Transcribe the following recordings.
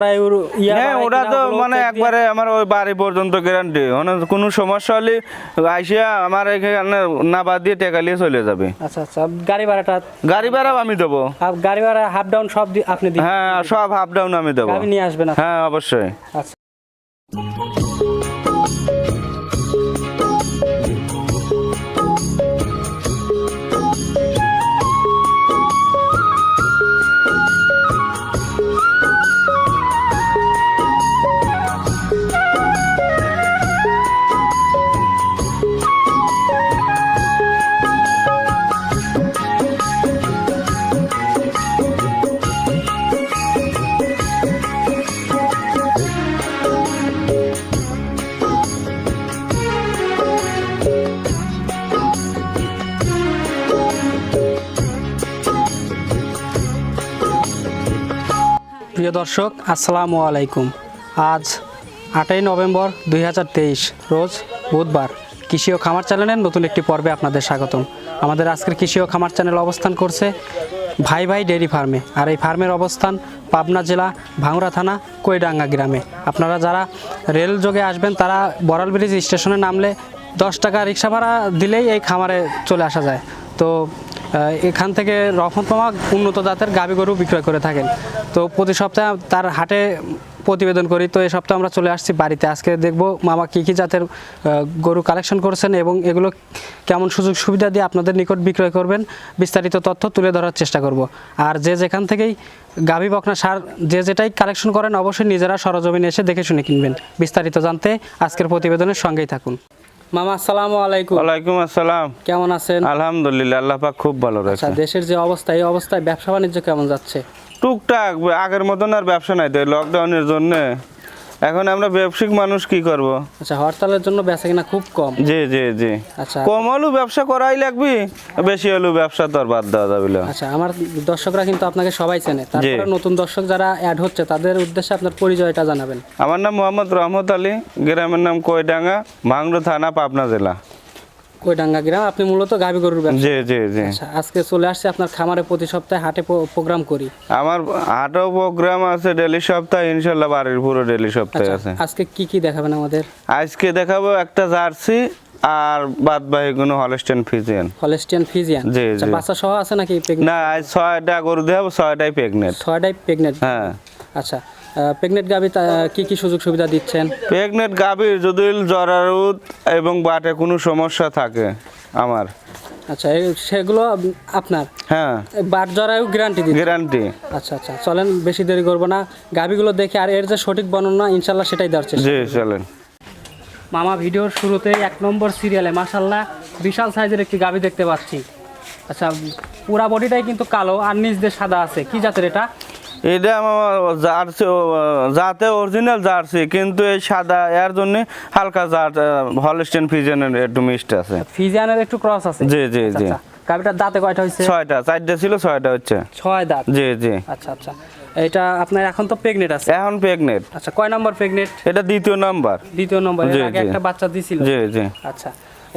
ওর হ্যাঁ তো মানে একবারে আমার ওই বাড়ি পর্যন্ত গ্যারান্টি মানে কোনো সমস্যা হলে আইসিয়া আমার এখানে না বাদ দিয়ে টেকা নিয়ে চলে যাবে। আচ্ছা আচ্ছা গাড়ি ভাড়াটা গাড়ি ভাড়াও আমি দেবো। গাড়ি ভাড়া হাফ ডাউন সব আপনি হ্যাঁ সব হাফ ডাউন আমি দেবো। গাড়ি নিয়ে আসবেন হ্যাঁ অবশ্যই। আচ্ছা। প্রিয় দর্শক, আসসালামু আলাইকুম। আজ আটই নভেম্বর দুই হাজার তেইশ, রোজ বুধবার কৃষি ও খামার চ্যানেলের নতুন একটি পর্বে আপনাদের স্বাগতম। আমাদের আজকের কৃষি ও খামার চ্যানেল অবস্থান করছে ভাই ভাই ডেয়ারি ফার্মে। আর এই ফার্মের অবস্থান পাবনা জেলা ভাঙড়া থানা কৈডাঙ্গা গ্রামে। আপনারা যারা রেল যোগে আসবেন, তারা বড়াল ব্রিজ স্টেশনে নামলে দশ টাকা রিক্সা ভাড়া দিলেই এই খামারে চলে আসা যায়। তো এখান থেকে রহমত মামা উন্নত জাতের গাভী গরু বিক্রয় করে থাকেন। তো প্রতি সপ্তাহে তার হাটে প্রতিবেদন করি। তো এই সপ্তাহে আমরা চলে আসছি বাড়িতে। আজকে দেখব মামা কী কী জাতের গরু কালেকশন করেছেন এবং এগুলো কেমন সুযোগ সুবিধা দিয়ে আপনাদের নিকট বিক্রয় করবেন, বিস্তারিত তথ্য তুলে ধরার চেষ্টা করব। আর যে যেখান থেকেই গাভী বকনা সার যে যেটাই কালেকশন করেন, অবশ্যই নিজেরা সরজমিনে এসে দেখে শুনে কিনবেন। বিস্তারিত জানতে আজকের প্রতিবেদনের সঙ্গেই থাকুন। মামা আসসালামু আলাইকুম। ওয়ালাইকুম আসসালাম। কেমন আছেন? আলহামদুলিল্লাহ আল্লাহ পাক খুব ভালো আচ্ছা দেশের যে অবস্থা এই অবস্থায় ব্যবসা বাণিজ্য কেমন যাচ্ছে? টুকটাক আগের মতন আর ব্যবসা নাই তো লকডাউনের জন্য। এখন আমরা ব্যবসায়িক মানুষ কি করব? আচ্ছা হরতালের জন্য বেচা কিনা খুব কম। জি জি জি। আচ্ছা। কম হলেও ব্যবসা করাই লাগবে বেশি হলেও ব্যবসা তো আর বাদ দেওয়া যাবে না। আচ্ছা আমার দর্শকরা কিন্তু আপনাকে সবাই চেনে। তারপরে নতুন দর্শক যারা অ্যাড হচ্ছে তাদের উদ্দেশ্যে আপনার পরিচয়টা জানাবেন। আমার নাম মোহাম্মদ রহমত আলী গ্রামের নাম কয়ডাঙ্গা ভাঙড়ো থানা পাবনা জেলা। কৈডাঙ্গা গ্রাম আপনি মূলত গাভী গরুর ব্যবসা। জি জি জি। আচ্ছা আজকে চলে আসছে আপনার খামারে প্রতি সপ্তাহে হাটে প্রোগ্রাম করি। আমার হাটও প্রোগ্রাম আছে ডেলি সপ্তাহে ইনশাল্লাহ বাড়ির পুরো ডেলি সপ্তাহে আছে। আজকে কি কি দেখাবেন আমাদের? আজকে দেখাবো একটা জার্সি আর বাদ বাকি কোনো হলস্টেন ফিজিয়ান। Holstein Friesian? জি, আচ্ছা জি। বাচ্চা সহ আছে নাকি? না আজ ছয়টা গরু দেবো ছয়টাই প্রেগনেন্ট। ছয়টাই প্রেগনেন্ট? হ্যাঁ। আচ্ছা প্রেগনেন্ট গাভী কি কি সুযোগ সুবিধা দিচ্ছেন? প্রেগনেন্ট গাভীর যদি জরারুদ এবং বাটে কোনো সমস্যা থাকে আমার। আচ্ছা সেগুলো আপনার? হ্যাঁ। বাট জরায়ু গ্যারান্টি দিন গ্যারান্টি আচ্ছা আচ্ছা চলেন বেশি দেরি করব না। গাভীগুলো দেখে আর এর যে সঠিক বর্ণনা ইনশাল্লাহ সেটাই দেওয়ার চেষ্টা জি চলেন। মামা ভিডিওর শুরুতে এক নম্বর সিরিয়ালে মাসাল্লাহ বিশাল সাইজের একটি গাভী দেখতে পাচ্ছি। আচ্ছা পুরা বডিটাই কিন্তু কালো আর নিচ দিয়ে সাদা আছে। কি জাতের এটা? এটা আমার জার্সি যাতে অরিজিনাল জার্সি কিন্তু এই সাদা এর জন্য হালকা জার হলস্টেন ফিজিয়ানের একটু মিষ্ট আছে। ফিজিয়ানের একটু ক্রস আছে? জি জি জি। আচ্ছা দাঁতে কয়টা হয়েছে? ছয়টা চারটে ছিল ছয়টা হচ্ছে। ছয় দাঁত? জি জি। আচ্ছা আচ্ছা। এটা আপনার এখন তো প্রেগনেন্ট আছে? এখন প্রেগনেন্ট আচ্ছা কয় নম্বর প্রেগনেন্ট এটা দ্বিতীয় নাম্বার। দ্বিতীয় নম্বর এর আগে একটা বাচ্চা দিছিল। জি জি। আচ্ছা।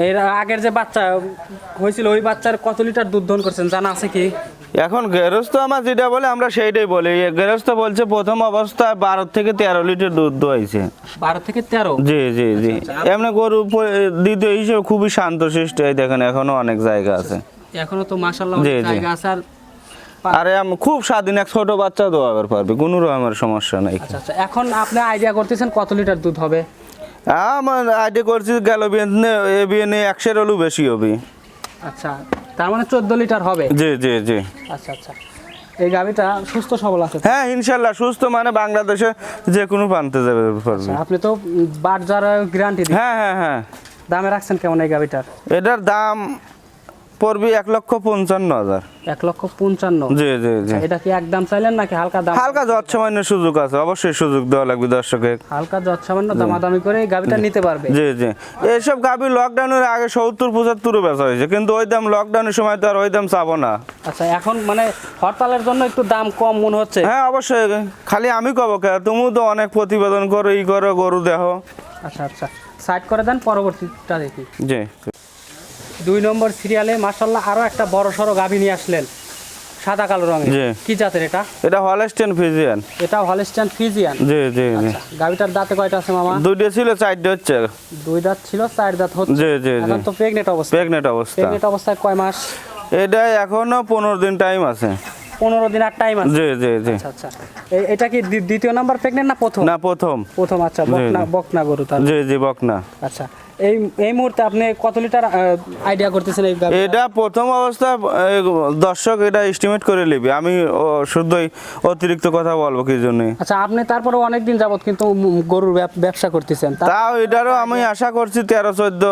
এর আগের যে বাচ্চা হয়েছিল ওই বাচ্চার কত লিটার দুধ দহন করছেন জানা আছে কি? এখন গেরস্ত আমার যেটা বলে আমরা সেইটাই বলি। গেরস্ত বলছে প্রথম অবস্থায় বারো থেকে তেরো লিটার দুধ দোয়াইছে। বারো থেকে তেরো? জি জি জি। এমনি গরু দ্বিতীয় হিসেবে খুবই শান্ত সৃষ্টি হয় দেখেন এখনও অনেক জায়গা আছে। এখনও তো মাসাল্লাহ জি, জি। জায়গা আছে আর আরে আম- খুব স্বাধীন এক ছোট বাচ্চা দোয়াবার পারবে কোনো রকমের সমস্যা নাই। আচ্ছা আচ্ছা। এখন আপনি আইডিয়া করতেছেন কত লিটার দুধ হবে? আমার আইডিয়া করছি গেল বিয়ে একশের হলেও বেশি হবে। আচ্ছা। তার মানে চোদ্দ লিটার হবে। জি জি জি। আচ্ছা আচ্ছা। এই গাড়িটা সুস্থ সবল আছে হ্যাঁ ইনশাল্লাহ সুস্থ মানে বাংলাদেশে যে কোনো প্রান্তে যাবে পারবে। আপনি তো বাট যারা গ্যারান্টি হ্যাঁ হ্যাঁ হ্যাঁ। দামে রাখছেন কেমন এই গাড়িটার? এটার দাম পড়বে এক লক্ষ পঞ্চান্ন হাজার। এক লক্ষ পঞ্চান্ন? জি জি জি। এটা কি একদম চাইলেন নাকি হালকা দাম? হালকা যত সামান্য সুযোগ আছে অবশ্যই সুযোগ দেওয়া লাগবে দর্শকের। হালকা যত সামান্য দামাদামি করে এই গাভিটা নিতে পারবে। জি জি। এইসব গাভি লকডাউনের আগে সত্তর পঁচাত্তরও বেচা হয়েছে কিন্তু ওই দাম লকডাউনের সময় তো আর ওই দাম চাবো না। আচ্ছা এখন মানে হরতালের জন্য একটু দাম কম মনে হচ্ছে? হ্যাঁ অবশ্যই। খালি আমি কব কে তুমি তো অনেক প্রতিবেদন করো ই করো গরু দেহ আচ্ছা আচ্ছা। সাইড করে দেন পরবর্তীটা দেখি। জি। দুই নম্বর সিরিয়ালে মার্শাল্লাহ আরও একটা বড় সড়ো গাভী নিয়ে আসলেন সাদা কালো রঙের। কি জাতের এটা? এটা হলস্টেন ফিজিয়ান এটা হলস্টাইন ফিজিয়ান জি জি জি। আচ্ছা গাভিটার দাঁতে কয়টা আছে মামা? দুইটা ছিল চারটে হচ্ছে। দুই দাঁত ছিল চার দাঁত হচ্ছে। জি জি জি। এখন তো প্রেগনেন্ট অবস্থা। প্রেগনেন্ট অবস্থা। প্রেগনেন্ট অবস্থায় কয় মাস? এটা এখনও পনেরো দিন টাইম আছে। পনেরো দিন আর টাইম আছে? জি জি জি। আচ্ছা আচ্ছা। এটা কি দ্বি- দ্বিতীয় নাম্বার প্রেগনেন্ট না প্রথম? না প্রথম। প্রথম আচ্ছা বকনা। বকনা গরু তার জি জি বকনা। আচ্ছা। এই এই মুহূর্তে আপনি কত লিটার আইডিয়া করতেছেন এই এটা প্রথম অবস্থা দর্শক এটা এস্টিমেট করে নিবি। আমি শুধুই অতিরিক্ত কথা বলব কি জন্য? আচ্ছা আপনি তারপরে অনেক দিন যাবত কিন্তু গরুর ব্যবসা করতেছেন। তাও এটারও আমি আশা করছি তেরো চোদ্দ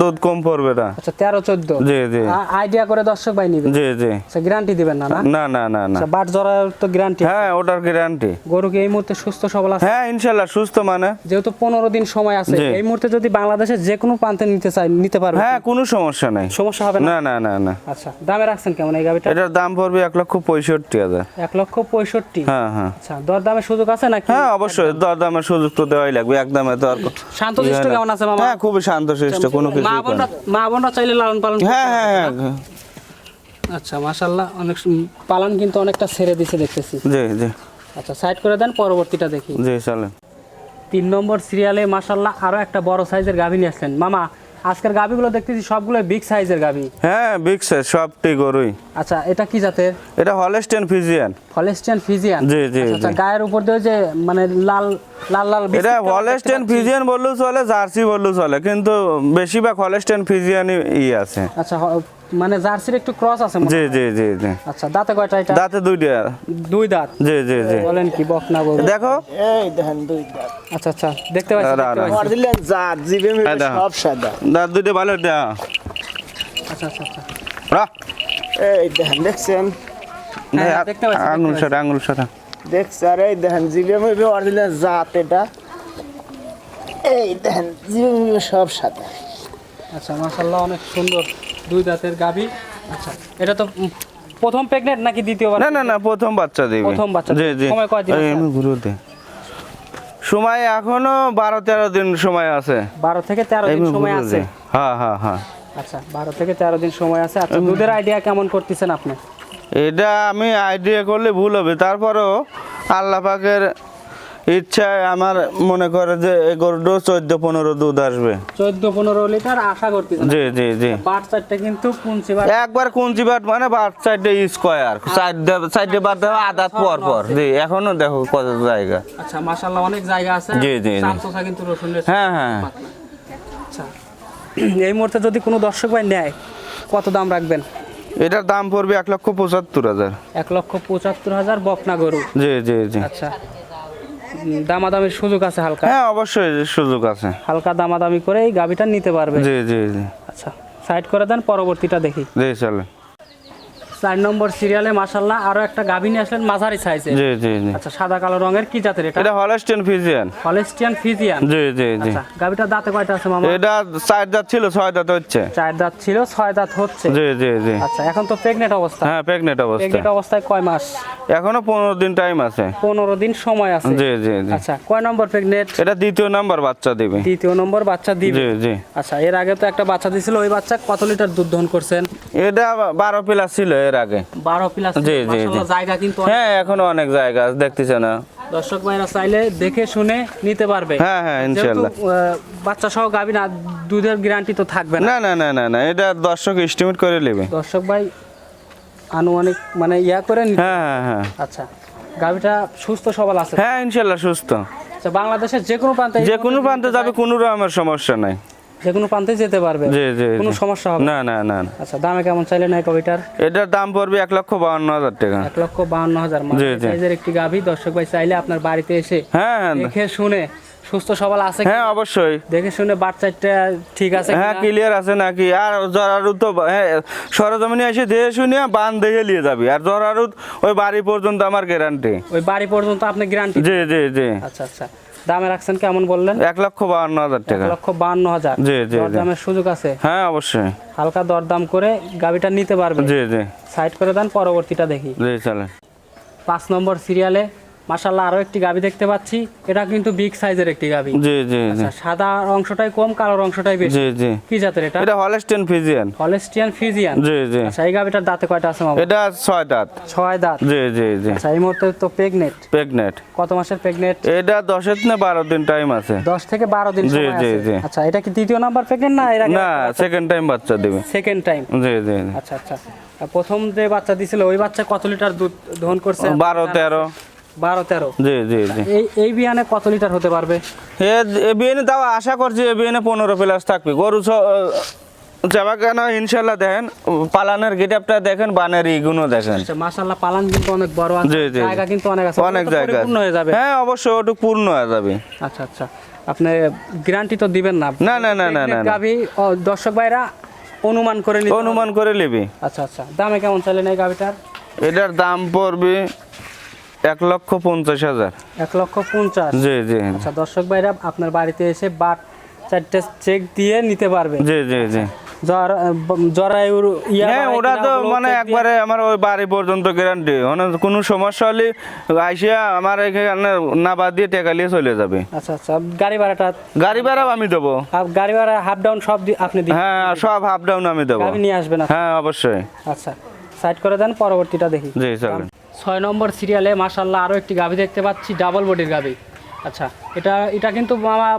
দুধ কম পড়বে না। আচ্ছা তেরো চোদ্দ? জি জি। আইডিয়া করে দর্শক ভাই নিবে? জি জি। আচ্ছা গ্যারান্টি দিবেন না না? না না না আচ্ছা বাট জরার তো গ্যারান্টি হ্যাঁ ওটার গ্যারান্টি গরু কি এই মুহূর্তে সুস্থ সবল আছে? হ্যাঁ ইনশাল্লাহ সুস্থ মানে। যেহেতু পনেরো দিন সময় আছে এই মুহূর্তে যদি বাংলাদেশের যে কোনো প্রান্তে নিতে চাই নিতে পারবে হ্যাঁ কোনো সমস্যা নাই। সমস্যা হবে না? না না না আচ্ছা দামে রাখছেন কেমন এই গাভিটা এটার দাম পড়বে এক লক্ষ পঁয়ষট্টি হাজার। এক লক্ষ পঁয়ষট্টি? হ্যাঁ হ্যাঁ। আচ্ছা দর দামের সুযোগ আছে নাকি? হ্যাঁ অবশ্যই দর দামের সুযোগ তো দেওয়াই লাগবে একদমে তো আর শান্তশিষ্ট কেমন আছে মামা? হ্যাঁ খুবই শান্তশিষ্ট কোনো কিছু মা বোনরা মা বোনরা চাইলে লালন পালন হ্যাঁ হ্যাঁ হ্যাঁ আচ্ছা মাশাল্লাহ অনেক পালন কিন্তু অনেকটা ছেড়ে দিছে দেখতেছি। জি জি। আচ্ছা সাইড করে দেন পরবর্তীটা দেখি। জি চলেন। তিন নম্বর সিরিয়ালে মাশাল্লাহ আরও একটা বড় সাইজের গাভী নিয়ে আসলেন। মামা আজকের গাভীগুলো দেখতেছি সবগুলো বিগ সাইজের গাভী। হ্যাঁ বিগ সাইজ সবটি গরুই। আচ্ছা এটা কি জাতের? এটা হলস্টেন ফিজিয়ান হলেস্টিয়ান ফিজিয়ান জি, জি, আচ্ছা গায়ের উপর দিয়ে যে মানে লাল লাল লাল এটা হলস্টেন ফিজিয়ান বললেও চলে জার্সি বললেও চলে কিন্তু বেশিরভাগ হলস্টেন ফিজিয়ানই ই আছে। আচ্ছা মানে জার্সির একটু ক্রস আছে জি জি জি জি। আচ্ছা দাঁতে কয়টা এটা? দাঁতে দুইটা। দুই দাঁত? জি জি জি। বলেন কি বকনা গরু দেখো। এই দেখেন দুই দাঁত। আচ্ছা আচ্ছা দেখতে পাচ্ছি দেখতে। পাচ্ছি। অরিজিনাল জাত জিবে এই সব সাদা। দাঁত দুইটা ভালো দেয়া আচ্ছা আচ্ছা আচ্ছা। রাহ। এই দেখেন দেখছেন? হ্যাঁ, হ্যাঁ, দেখতে পাচ্ছি, পাচ্ছি। সাথে আঙুল সাথে দেখছেন আর এই দেখেন জিবে মিবে অরিজিনাল জাত এটা। এই দেখেন জিবে মিবে সব সাদা। আচ্ছা মাশাল্লাহ অনেক সুন্দর। দুই দাঁতের গাভী? আচ্ছা এটা তো প্রথম প্রেগনেন্ট নাকি দ্বিতীয়বার না না না প্রথম বাচ্চা দিবি প্রথম বাচ্চা। জি জি। সময় কয়দিন এই, আছে? আমি ঘুরে দে। সময় এখনও বারো তেরো দিন সময় আছে। বারো থেকে তেরো দিন সময় আছে? হ্যাঁ হ্যাঁ হ্যাঁ। আচ্ছা বারো থেকে তেরো দিন সময় আছে। আচ্ছা দুধের আইডিয়া কেমন করতেছেন আপনি? এটা আমি আইডিয়া করলে ভুল হবে। তারপরও আল্লাহ পাকের ইচ্ছায় আমার মনে করে যে এই গরুটা চোদ্দ পনেরো দুধ আসবে। চোদ্দ পনেরো লিটার আশা করতেছেন জি জি জি। বাট চারটা কিন্তু পুঞ্চি বাট একবার কুঞ্চি বাট মানে বাট সাইডে স্কোয়ার। সাইডে সাইডে বাদ দেওয়া আদাত পর পর। জি এখনও দেখো কত জায়গা। আচ্ছা মাশাল্লাহ অনেক জায়গা আছে। জি, জি। কিন্তু রসুনের হ্যাঁ হ্যাঁ। আচ্ছা। এই মুহূর্তে যদি কোনো দর্শক ভাই নেয় কত দাম রাখবেন? এটার দাম পড়বে এক লক্ষ পঁচাত্তর হাজার। এক লক্ষ পঁচাত্তর হাজার বকনা গরু। জি জি জি। আচ্ছা। দামাদামির সুযোগ আছে হালকা। হ্যাঁ অবশ্যই সুযোগ আছে। হালকা দামাদামি করে এই গাভিটা নিতে পারবে। জি জি জি। আচ্ছা সাইড করে দেন পরবর্তীটা দেখি। জি চলে চার নম্বর সিরিয়ালে মাসাল্লাহ আরও একটা গাভী নিয়ে আসলেন মাঝারি সাইজে জি জি জি। আচ্ছা সাদা কালো রঙের কি জাতের এটা? এটা হলস্টেন ফিজিয়ান হলেস্টিয়ান ফিজিয়ান জি জি জি। আচ্ছা গাভিটার দাঁতে কয়টা আছে মামা? এটা চার দাঁত ছিল ছয় দাঁত হচ্ছে। চার দাঁত ছিল ছয় দাঁত হচ্ছে। জি জি জি। আচ্ছা এখন তো প্রেগনেন্ট অবস্থা। হ্যাঁ প্রেগনেন্ট অবস্থা। প্রেগনেন্ট অবস্থায় কয় মাস? এখনও পনেরো দিন টাইম আছে। পনেরো দিন সময় আছে। জি জি জি। আচ্ছা কয় নম্বর প্রেগনেন্ট এটা দ্বিতীয় নাম্বার বাচ্চা দিবে। দ্বিতীয় নম্বর বাচ্চা দিবে। জি জি। আচ্ছা এর আগে তো একটা বাচ্চা দিছিল ওই বাচ্চা কত লিটার দুধ দহন করছেন? এটা বারো প্লাস ছিল এর আগে। বারো প্লাস জি, জি। জায়গা কিন্তু হ্যাঁ এখনও অনেক জায়গা আছে, দেখতেছে না। দর্শক ভাইরা চাইলে দেখে শুনে নিতে পারবে। হ্যাঁ, হ্যাঁ, যেহেতু, ইনশাল্লাহ। বাচ্চা সহ গাবি না দুধের গ্যারান্টি তো থাকবে না। না না না না এটা দর্শক এস্টিমেট করে নেবে। দর্শক ভাই আনুমানিক মানে ইয়া করে নিতে- হ্যাঁ হ্যাঁ হ্যাঁ। আচ্ছা গাবিটা সুস্থ সবল আছে। হ্যাঁ ইনশাল্লাহ সুস্থ। আচ্ছা বাংলাদেশের যে কোনো প্রান্তে যে কোনো প্রান্তে যাবে কোনো রকমের সমস্যা নাই। যে কোনো প্রান্তে যেতে পারবে। জি জি কোনো সমস্যা হবে না? না না। আচ্ছা দামে কেমন চাইলে নাই কবিটার? এটার দাম পড়বে এক লক্ষ বাউন্ন হাজার টাকা। এক লক্ষ হাজার। সাইজের একটি গাভী দর্শক ভাই চাইলে আপনার বাড়িতে এসে হ্যাঁ হ্যাঁ। দেখে শুনে সুস্থ সবল আছে হ্যাঁ অবশ্যই। দেখে শুনে বাচ্চাটা ঠিক আছে হ্যাঁ। ক্লিয়ার আছে নাকি? আর জরারুত তো হ্যাঁ সরজমিনে এসে দেখে শুনে বান দেখে নিয়ে যাবি। আর জরারুত ওই বাড়ি পর্যন্ত আমার গ্যারান্টি ওই বাড়ি পর্যন্ত আপনি গ্যারান্টি জি জি জি। আচ্ছা আচ্ছা। দামে রাখছেন কেমন বললেন? এক লক্ষ বাহান্ন হাজার টাকা। এক লক্ষ বাহান্ন হাজার। জি, জি, দামের সুযোগ আছে? হ্যাঁ অবশ্যই। হালকা দরদাম করে গাড়িটা নিতে পারবে জি জি। সাইড করে দেন পরবর্তীটা দেখি। জি চলে পাঁচ নম্বর সিরিয়ালে মাশাল্লাহ আরও একটি গাবি দেখতে পাচ্ছি। এটা কিন্তু বিগ সাইজের একটি গাবি। জি জি আচ্ছা সাদা অংশটাই কম কালো অংশটাই বেশি। জি জি। কি জাতের এটা? এটা হলস্টেন ফিজিয়ান হলেস্টিয়ান ফিজিয়ান জি জি। আচ্ছা এই গাবিটার দাঁতে কয়টা আছে মামা? এটা ছয় দাঁত। ছয় দাঁত। জি জি জি। আচ্ছা এই মুহূর্তে তো প্রেগনেট প্রেগনেট কত মাসের প্রেগনেট এটা দশের না বারো দিন টাইম আছে। দশ থেকে বারো দিন জি, সময় জি, আছে। জি। আচ্ছা এটা কি দ্বিতীয় নাম্বার প্রেগনেন্ট না এর আগে না সেকেন্ড টাইম বাচ্চা দিবে। সেকেন্ড টাইম জি জি। আচ্ছা আচ্ছা। প্রথম যে বাচ্চা দিছিল ওই বাচ্চা কত লিটার দুধ দহন করছে? বারো তেরো। বারো তেরো। জি জি জি। এই এই বিয়ানে কত লিটার হতে পারবে? এ বিয়েনে তাও আশা করছি এ বিয়েনে পনেরো প্লাস থাকবে। গরু যাবা কেন ইনশাল্লাহ দেখেন পালানের গেটআপটা দেখেন বানের ইগুনো দেখেন। আচ্ছা মাশাল্লাহ পালান কিন্তু অনেক বড় আছে। জায়গা কিন্তু অনেক আছে। অনেক জায়গা। পরিপূর্ণ হয়ে যাবে। হ্যাঁ অবশ্যই ওটুক পূর্ণ হয়ে যাবে। আচ্ছা আচ্ছা। আপনি গ্যারান্টি তো দিবেন না। না, না, না, না, না। গাবি দর্শক ভাইরা অনুমান করে নিতে হবে। অনুমান করে নিবি। আচ্ছা আচ্ছা। দামে কেমন চাইলেন এই গাবিটার এটার দাম পড়বে এক লক্ষ পঞ্চাশ হাজার। এক লক্ষ পঞ্চাশ। জি জি। আচ্ছা দর্শক ভাইরা আপনার বাড়িতে এসে বাট চারটে চেক দিয়ে নিতে পারবে জি জি জি। জরায়ুর হ্যাঁ কিনা তো মানে একবারে আমার ওই বাড়ি পর্যন্ত গ্যারান্টি মানে কোনো সমস্যা হলে আইসিয়া আমার এখানে না বাদ দিয়ে টেকা নিয়ে চলে যাবে। আচ্ছা আচ্ছা গাড়ি ভাড়াটা গাড়ি ভাড়াও আমি দেবো। গাড়ি ভাড়া হাফ ডাউন সব আপনি হ্যাঁ সব হাফ ডাউন আমি দেবো। গাড়ি নিয়ে আসবেন হ্যাঁ অবশ্যই। আচ্ছা সাইড করে দেন পরবর্তীটা দেখি। জি চলেন। ছয় নম্বর সিরিয়ালে মাশাল্লাহ আরও একটি গাভি দেখতে পাচ্ছি ডাবল বডির গাভি। আচ্ছা এটা এটা কিন্তু মামা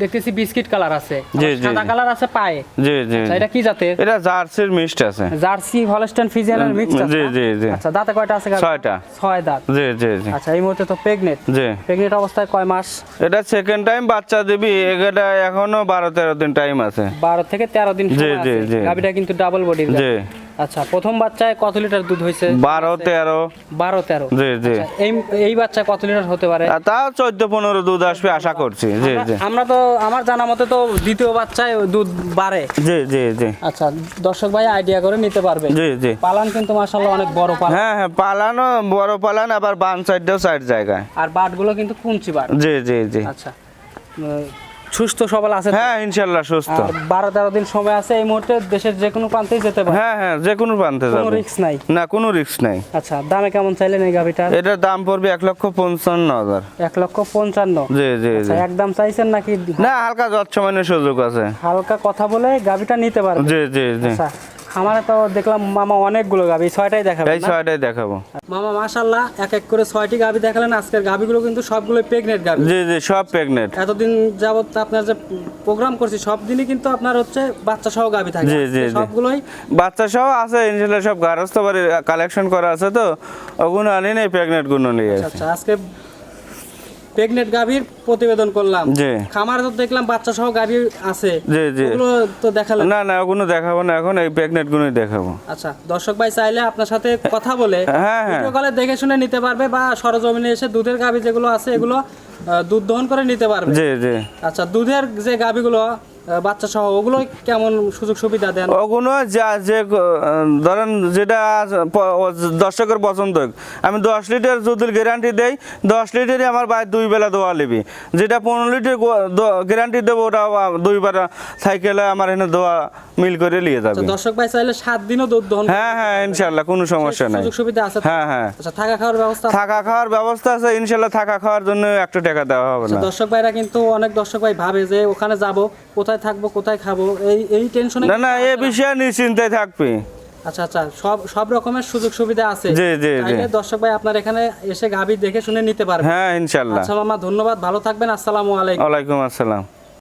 দেখতেছি বিস্কিট কালার আছে সাদা কালার আছে পায়ে। জি জি আচ্ছা এটা কি জাতের? এটা জার্সির মিষ্ট আছে। জার্সি হলস্টেন ফিজিয়ানের মিক্স আছে জি, জি, জি। আচ্ছা দাঁতে কয়টা আছে? ছয়টা। ছয় দাঁত। জি জি জি। আচ্ছা এই মুহূর্তে তো প্রেগনেন্ট জি। প্রেগনেন্ট অবস্থায় কয় মাস? এটা সেকেন্ড টাইম বাচ্চা দিবি এটা এখনও বারো তেরো দিন টাইম আছে। বারো থেকে তেরো দিন জি, জি। জি। কিন্তু ডাবল বডির জি। আচ্ছা প্রথম বাচ্চায় কত লিটার দুধ হয়েছে? বারো তেরো। বারো তেরো। জি জি। আচ্ছা, এই এই বাচ্চা কত লিটার হতে পারে? আর তাও চোদ্দ পনেরো দুধ আসবে আশা করছি। জি জি। আমরা- তো আমার জানা মতে তো দ্বিতীয় বাচ্চায় দুধ বাড়ে। জি জি জি। আচ্ছা দর্শক ভাই আইডিয়া করে নিতে পারবে। জি জি। পালান কিন্তু মাসাল্লাহ অনেক বড় পালান। হ্যাঁ হ্যাঁ পালানো বড় পালান আবার বান সাইডটাও সাইড জায়গায়। আর বাটগুলো কিন্তু কুঞ্চি বাট। জি জি জি। আচ্ছা। সুস্থ সবল আছে হ্যাঁ ইনশাল্লাহ সুস্থ। বারো তেরো দিন সময় আছে এই মুহূর্তে দেশের যে কোনো প্রান্তে যেতে পারে? হ্যাঁ হ্যাঁ যে কোনো প্রান্তে কোনো রিস্ক নাই? না কোনো রিস্ক নাই। আচ্ছা দামে কেমন চাইলেন এই গাভিটার এটার দাম পড়বে এক লক্ষ পঞ্চান্ন হাজার। এক লক্ষ পঞ্চান্ন? জি জি আচ্ছা জি একদম চাইছেন নাকি? না হালকা যৎসমানের সুযোগ আছে। হালকা কথা বলে গাভিটা নিতে পারবে? জি জি জি। আচ্ছা আমার তো দেখলাম মামা অনেকগুলো গাভি ছয়টাই দেখাবে এই ছয়টাই দেখাবো। মামা মাশাল্লাহ এক এক করে ছয়টি গাভি দেখালেন আজকের গাভিগুলো কিন্তু সবগুলো প্রেগনেন্ট গাভি জি জি সব প্রেগনেন্ট এতদিন যাবত আপনার যে প্রোগ্রাম করছি সব দিনই কিন্তু আপনার হচ্ছে বাচ্চা সহ গাভি থাকে। জি, জি, সবগুলোই বাচ্চা সহ আছে ইনশাল্লাহ সব গারস্থ কালেকশন করা আছে তো। ওগুলো আনি নেই প্রেগনেন্টগুলো নিয়ে আসি। আচ্ছা আজকে প্রেগনেন্ট গাভীর প্রতিবেদন করলাম জি। খামার তো দেখলাম বাচ্চা সহ গাভী আছে জি, জি। ওগুলো তো দেখালাম না না ওগুলো দেখাবো না এখন এই প্রেগনেন্ট গুলোই দেখাবো আচ্ছা দর্শক ভাই চাইলে আপনার সাথে কথা বলে হ্যাঁ, হ্যাঁ। ভিডিও কলে দেখে শুনে নিতে পারবে বা সরজমিনে এসে দুধের গাভী যেগুলো আছে এগুলো দুধ দহন করে নিতে পারবে জি জি আচ্ছা দুধের যে গাভীগুলো বাচ্চা সহ ওগুলো কেমন সুযোগ সুবিধা দেন? ওগুলো যা যে ধরেন যেটা দর্শকের পছন্দ আমি দশ লিটার যদি গ্যারান্টি দেই দশ লিটারই আমার বাইরে দুই বেলা দোয়া নিবি যেটা পনেরো লিটার গ্যারান্টি দেবো ওটা দুইবার সাইকেলে আমার এখানে দোয়া মিল করে নিয়ে যাবে। আচ্ছা, দর্শক ভাই চাইলে সাত দিনও দুধ দহন হ্যাঁ হ্যাঁ ইনশাল্লাহ কোনো সমস্যা নাই। সুযোগ সুবিধা আছে হ্যাঁ হ্যাঁ। আচ্ছা থাকা খাওয়ার ব্যবস্থা থাকা খাওয়ার ব্যবস্থা আছে ইনশাল্লাহ থাকা খাওয়ার জন্য একটু টাকা দেওয়া হবে আচ্ছা, না দর্শক ভাইরা কিন্তু অনেক দর্শক ভাই ভাবে যে ওখানে যাব কোথায় থাকব কোথায় খাব এই এই টেনশনে না না এ বিষয়ে নিশ্চিন্তায় থাকবে। আচ্ছা আচ্ছা সব সব রকমের সুযোগ সুবিধা আছে। জি, জি, জি। দর্শক ভাই আপনার এখানে এসে গাবি দেখে শুনে নিতে পারবেন। হ্যাঁ ইনশাআল্লাহ আচ্ছা মামা ধন্যবাদ ভালো থাকবেন আসসালামু আলাইকুম। ওয়ালাইকুম আসসালাম।